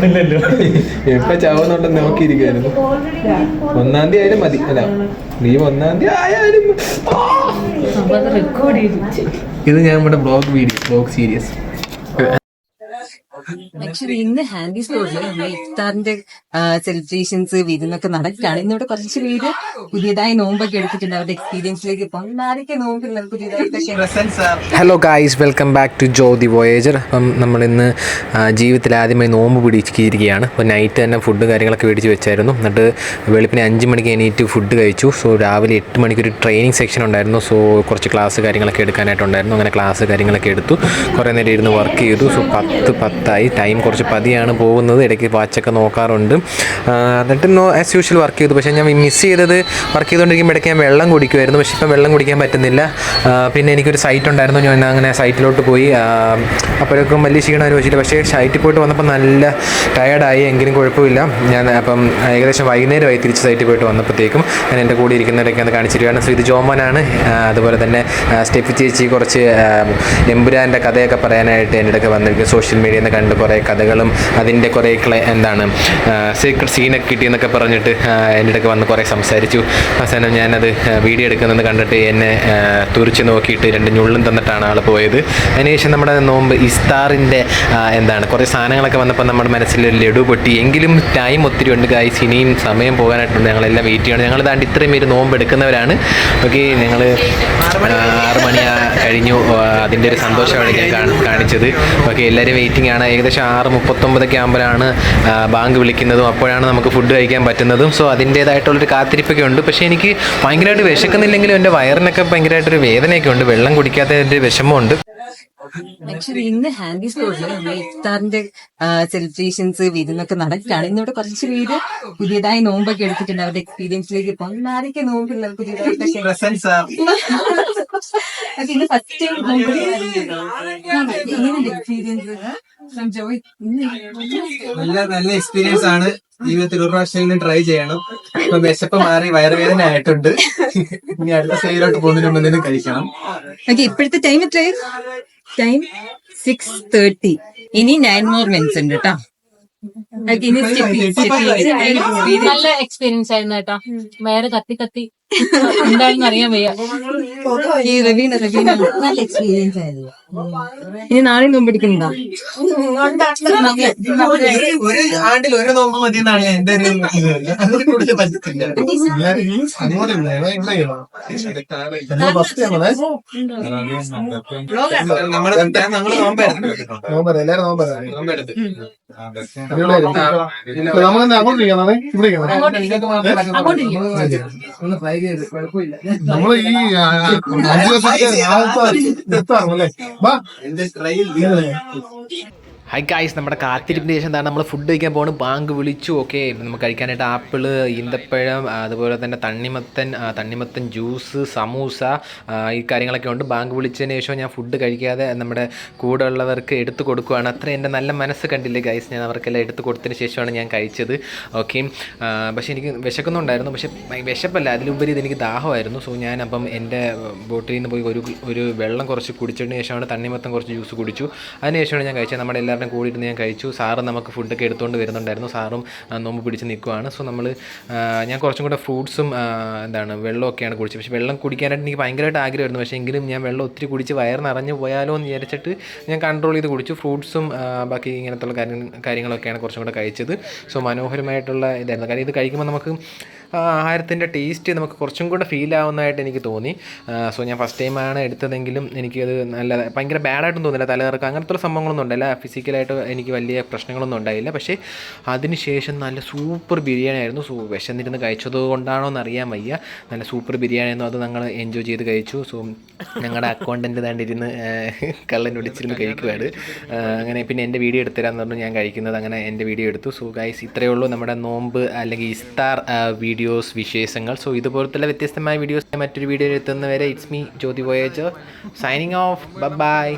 ചാവണില്ലല്ലോ എപ്പ ചാവുന്നുണ്ടെന്ന് നോക്കിയിരിക്കുവായിരുന്നു. ഒന്നാം തീയതി ആയാലും മതി. അല്ല നീ ഒന്നാം തീയതി ആയാലും ഇത് ഞാൻ നമ്മുടെ blog video blog series. Actually ഇന്ന് ഹാൻഡി സ്റ്റോറിൽ നമ്മൾ ഇഫ്താറിന്റെ സെലിബ്രേഷൻസ് വിരുന്നൊക്കെ നടക്കുകയാണ്. ഇന്നിവിടെ കുറച്ച് പേര് പുതിയതായി നോമ്പൊക്കെ എടുത്തിട്ടുണ്ട്. അവരുടെ എക്സ്പീരിയൻസിലേക്ക് ഇപ്പം ആരൊക്കെ നോമ്പില്ല പുതിയതായിട്ട് hello guys welcome back to Jo the voyager അപ്പം നമ്മളിന്ന് ഇന്ന് ജീവിതത്തിൽ ആദ്യമായി നോമ്പ് പിടിച്ചിരിക്കുകയാണ്. അപ്പോൾ നൈറ്റ് തന്നെ ഫുഡ് കാര്യങ്ങളൊക്കെ മേടിച്ച് വെച്ചായിരുന്നു. എന്നിട്ട് വെളുപ്പിനെ അഞ്ച് മണിക്ക് എണീറ്റ് ഫുഡ് കഴിച്ചു. സോ രാവിലെ എട്ട് മണിക്ക് ഒരു ട്രെയിനിങ് സെക്ഷൻ ഉണ്ടായിരുന്നു. സോ കുറച്ച് ക്ലാസ് കാര്യങ്ങളൊക്കെ എടുക്കാനായിട്ടുണ്ടായിരുന്നു. അങ്ങനെ ക്ലാസ് കാര്യങ്ങളൊക്കെ എടുത്തു. കുറേ നേരം ഇരുന്ന് വർക്ക് ചെയ്തു. സോ പത്ത് പത്തായി. ടൈം കുറച്ച് പതിയാണ് പോകുന്നത്. ഇടയ്ക്ക് വാച്ചൊക്കെ നോക്കാറുണ്ട്. എന്നിട്ട് നോ ആസ് യൂഷ്വൽ വർക്ക് ചെയ്തു. പക്ഷേ ഞാൻ മിസ് ചെയ്തത് വർക്ക് ചെയ്തുകൊണ്ടിരിക്കുമ്പോൾ ഇടയ്ക്ക് ഞാൻ വെള്ളം കുടിക്കുമായിരുന്നു. പക്ഷേ ഇപ്പം വെള്ളം കുടിക്കാൻ പറ്റുന്നില്ല. പിന്നെ എനിക്കൊരു സൈറ്റ് ഉണ്ടായിരുന്നു. ഞാൻ അങ്ങനെ സൈറ്റിലോട്ട് പോയി. അപ്പോഴൊക്കെ വലിയ ക്ഷീണം അനുഭവിച്ചില്ല പക്ഷേ സൈറ്റിൽ പോയിട്ട് വന്നപ്പോൾ നല്ല ടയർഡായി എങ്കിലും കുഴപ്പമില്ല. ഞാൻ അപ്പം ഏകദേശം വൈകുന്നേരമായി തിരിച്ച് സൈറ്റിൽ പോയിട്ട് വന്നപ്പോഴത്തേക്കും ഞാൻ എന്റെ കൂടെ ഇരിക്കുന്നവരൊക്കെ ഒന്ന് കാണിച്ചിരിക്കുകയാണ് ശ്രീത് ജോമനാണ്. അതുപോലെ തന്നെ സ്റ്റെഫി ചേച്ചി കുറച്ച് എമ്പുരാന്റെ കഥയൊക്കെ പറയാനായിട്ട് എന്റെ അടുക്കെ വന്നിരിക്കും സോഷ്യൽ മീഡിയയിൽ നിന്ന് കുറേ കഥകളും അതിന്റെ കുറേ ക്ലേ എന്താണ് സീക്രട്ട് സീനൊക്കെ കിട്ടിയെന്നൊക്കെ പറഞ്ഞിട്ട് എന്റെ അടുക്ക് വന്ന് കുറേ സംസാരിച്ചു. അവസാനം ഞാനത് വീഡിയോ എടുക്കുന്നത് കണ്ടിട്ട് എന്നെ തുറിച്ച് നോക്കിയിട്ട് രണ്ട് ഞുള്ളും തന്നിട്ടാണ് ആൾ പോയത്. അതിനുശേഷം നമ്മുടെ നോമ്പ് ഇസ്താറിന്റെ എന്താണ് കുറേ സാധനങ്ങളൊക്കെ വന്നപ്പോൾ നമ്മുടെ മനസ്സിൽ ഒരു ലഡു പൊട്ടി. എങ്കിലും ടൈം ഒത്തിരി ഉണ്ട് ഗായ്സ് ഇനിയും സമയം പോകാനായിട്ടുണ്ട്. ഞങ്ങളെല്ലാം വെയിറ്റ് ചെയ്യണം. ഞങ്ങൾ ദാണ്ട് ഇത്രയും പേര് നോമ്പ് എടുക്കുന്നവരാണ്. ഓക്കെ ഞങ്ങൾ ആറ് മണി കഴിഞ്ഞു. അതിന്റെ ഒരു സന്തോഷമാണ് ഞാൻ കാണി- കാണിച്ചത്. ഓക്കെ എല്ലാവരും വെയിറ്റിംഗ് ആണ്. ഏകദേശം ആറ് മുപ്പത്തൊമ്പതൊക്കെ ആകുമ്പോഴാണ് ബാങ്ക് വിളിക്കുന്നതും അപ്പോഴാണ് നമുക്ക് ഫുഡ് കഴിക്കാൻ പറ്റുന്നതും. സോ അതിന്റേതായിട്ടുള്ളൊരു കാത്തിരിപ്പൊക്കെ ഉണ്ട്. പക്ഷേ എനിക്ക് ഭയങ്കരമായിട്ട് വിശക്കുന്നില്ലെങ്കിലും എന്റെ വയറിനൊക്കെ ഭയങ്കരമായിട്ടൊരു വേദനയൊക്കെ ഉണ്ട്. വെള്ളം കുടിക്കാത്തതിന്റെ വിഷമമുണ്ട്. ആക്ച്വലി ഇന്ന് ഹാൻഡി സ്റ്റോറിൽ നമ്മൾ ഇഫ്താറിന്റെ സെലിബ്രേഷൻസ് വിരുന്നൊക്കെ നടക്കുകയാണ്. ഇന്നിവിടെ കുറച്ച് പേര് പുതിയതായി നോമ്പൊക്കെ എടുത്തിട്ടുണ്ട്. അവരുടെ എക്സ്പീരിയൻസിലേക്ക് ഇപ്പം ആരൊക്കെ നോമ്പില്ല പുതിയതായിട്ടൊക്കെ ഇത് ഫസ്റ്റ് എക്സ്പീരിയൻസ് നല്ല നല്ല എക്സ്പീരിയൻസ് ആണ്. ജീവിതത്തിൽ ഒരു പ്രാവശ്യമെങ്കിലും ട്രൈ ചെയ്യണം. ഇപ്പൊ വിശപ്പ് മാറി വയറുവേദന ആയിട്ടുണ്ട്. ഇനി അടുത്ത സ്റ്റേജിലോട്ട് പോകുന്നതിന് മുമ്പ് എന്തെങ്കിലും കഴിക്കണം. ഓക്കെ ഇപ്പോഴത്തെ ടൈം എത്ര ടൈം സിക്സ് തേർട്ടി ഇനി നയൻ മോർ മിനിറ്റ്സ് ഉണ്ട് കേട്ടോ. നല്ല എക്സ്പീരിയൻസ് ആയിരുന്നു കേട്ടോ. വയറ് കത്തി കത്തി എന്താണെന്ന് അറിയാൻ വയ്യ. ഈ റവീന റവീന നല്ല എക്സ്പീരിയൻസ് ആയിരുന്നു. ഇനി നാളെ നോമ്പ് എടുക്കുന്നുണ്ടോ? ഒരു- ആണ്ടിൽ ഒരു നോമ്പ് മതി എന്നാണ് ഞാൻ എന്റെ ഒരു ഇത്. അതിൽ കൂടുതൽ പറ്റത്തില്ല നമ്മൾ നമ്മൾ നോമ്പായിരുന്നു നോമ്പെടുത്ത് നമ്മൾ ഈ ആ, അഞ്ച് വർഷത്തെ എത്താറല്ലേ വാ എന്റെ ട്രയൽ ഹൈ ഗായ്സ് നമ്മുടെ കാത്തിരിപ്പിന് ശേഷം എന്താണ്? നമ്മൾ ഫുഡ് കഴിക്കാൻ പോകണം ബാങ്ക് വിളിച്ചു. ഓക്കെ നമുക്ക് കഴിക്കാനായിട്ട് ആപ്പിൾ ഈന്തപ്പഴം അതുപോലെ തന്നെ തണ്ണിമത്തൻ തണ്ണിമത്തൻ ജ്യൂസ് സമൂസ ഈ കാര്യങ്ങളൊക്കെ ഉണ്ട്. ബാങ്ക് വിളിച്ചതിന് ശേഷം ഞാൻ ഫുഡ് കഴിക്കാതെ നമ്മുടെ കൂടെ ഉള്ളവർക്ക് എടുത്തു കൊടുക്കുകയാണ് അത്ര എന്റെ നല്ല മനസ്സ് കണ്ടില്ലേ ഗൈസ് ഞാൻ അവർക്കെല്ലാം എടുത്തു കൊടുത്തതിന് ശേഷമാണ് ഞാൻ കഴിച്ചത്. ഓക്കെ പക്ഷേ എനിക്ക് വിശക്കുന്നുണ്ടായിരുന്നു. പക്ഷേ വിശപ്പല്ല. അതിലുപരി ഇതെനിക്ക് ദാഹമായിരുന്നു. സോ ഞാൻ അപ്പം എന്റെ ബോട്ടിൽ നിന്ന് പോയി ഒരു ഒരു വെള്ളം കുറച്ച് കുടിച്ചതിന് ശേഷമാണ് തണ്ണിമത്തം കുറച്ച് ജ്യൂസ് കുടിച്ചു. അതിനുശേഷമാണ് ഞാൻ കഴിച്ചത്. നമ്മുടെ എല്ലാവരുടെയും കൂടി ഇരുന്ന് ഞാൻ കഴിച്ചു. സാറ് നമുക്ക് ഫുഡൊക്കെ എടുത്തുകൊണ്ട് വരുന്നുണ്ടായിരുന്നു. സാറും നോമ്പ് പിടിച്ച് നിൽക്കുവാണ് സോ നമ്മൾ ഞാൻ കുറച്ചും കൂടെ ഫ്രൂട്ട്സും എന്താണ് വെള്ളമൊക്കെയാണ് കുടിച്ചത്. പക്ഷേ വെള്ളം കുടിക്കാനായിട്ട് എനിക്ക് ഭയങ്കരമായിട്ട് ആഗ്രഹമായിരുന്നു. പക്ഷേ എങ്കിലും ഞാൻ വെള്ളം ഒത്തിരി കുടിച്ച് വയർ നിറഞ്ഞു പോയാലോ എന്ന് വിചാരിച്ചിട്ട് ഞാൻ കൺട്രോൾ ചെയ്ത് കുടിച്ചു. ഫ്രൂട്ട്സും ബാക്കി ഇങ്ങനത്തുള്ള കാര്യം കാര്യങ്ങളൊക്കെയാണ് കുറച്ചും കൂടെ കഴിച്ചത്. സോ മനോഹരമായിട്ടുള്ള ഇതായിരുന്നു. കാര്യം ഇത് കഴിക്കുമ്പോൾ നമുക്ക് ആഹാരത്തിന്റെ ടേസ്റ്റ് നമുക്ക് കുറച്ചും കൂടെ ഫീൽ ആവുന്നതായിട്ട് എനിക്ക് തോന്നി. സോ ഞാൻ ഫസ്റ്റ് ടൈമാണ് എടുത്തതെങ്കിലും എനിക്കത് നല്ല ഭയങ്കര ബാഡായിട്ടും തോന്നില്ല. തലകറക്കം അങ്ങനത്തെ ഉള്ള സംഭവങ്ങളൊന്നും ഉണ്ടായില്ല. ഫിസിക്കലായിട്ട് എനിക്ക് വലിയ പ്രശ്നങ്ങളൊന്നും ഉണ്ടായില്ല. പക്ഷേ അതിനുശേഷം നല്ല സൂപ്പർ ബിരിയാണി ആയിരുന്നു. സോ വിശന്നിരുന്ന് കഴിച്ചത് കൊണ്ടാണോ എന്ന് അറിയാൻ വയ്യ. നല്ല സൂപ്പർ ബിരിയാണി ആയിരുന്നു. അത് ഞങ്ങൾ എൻജോയ് ചെയ്ത് കഴിച്ചു. സോ ഞങ്ങളുടെ അക്കൗണ്ടന്റ് താണ്ടിരുന്ന് കള്ളൻ ഒടിച്ചിരുന്ന് കഴിക്കുവാണ്. ആ, അങ്ങനെ പിന്നെ എന്റെ വീഡിയോ എടുത്തരാന്ന് പറഞ്ഞു ഞാൻ കഴിക്കുന്നത്. അങ്ങനെ എന്റെ വീഡിയോ എടുത്തു. സോ ഗൈസ് ഇത്രയേ ഉള്ളൂ. നമ്മുടെ നോമ്പ് അല്ലെങ്കിൽ ഇസ്താർ വീഡിയോസ് വിശേഷങ്ങൾ. സോ ഇതുപോലത്തെ വ്യത്യസ്തമായ വീഡിയോസ് മറ്റൊരു വീഡിയോയിൽ എത്തുന്നവരെ it's me Jyothi voyager signing off bye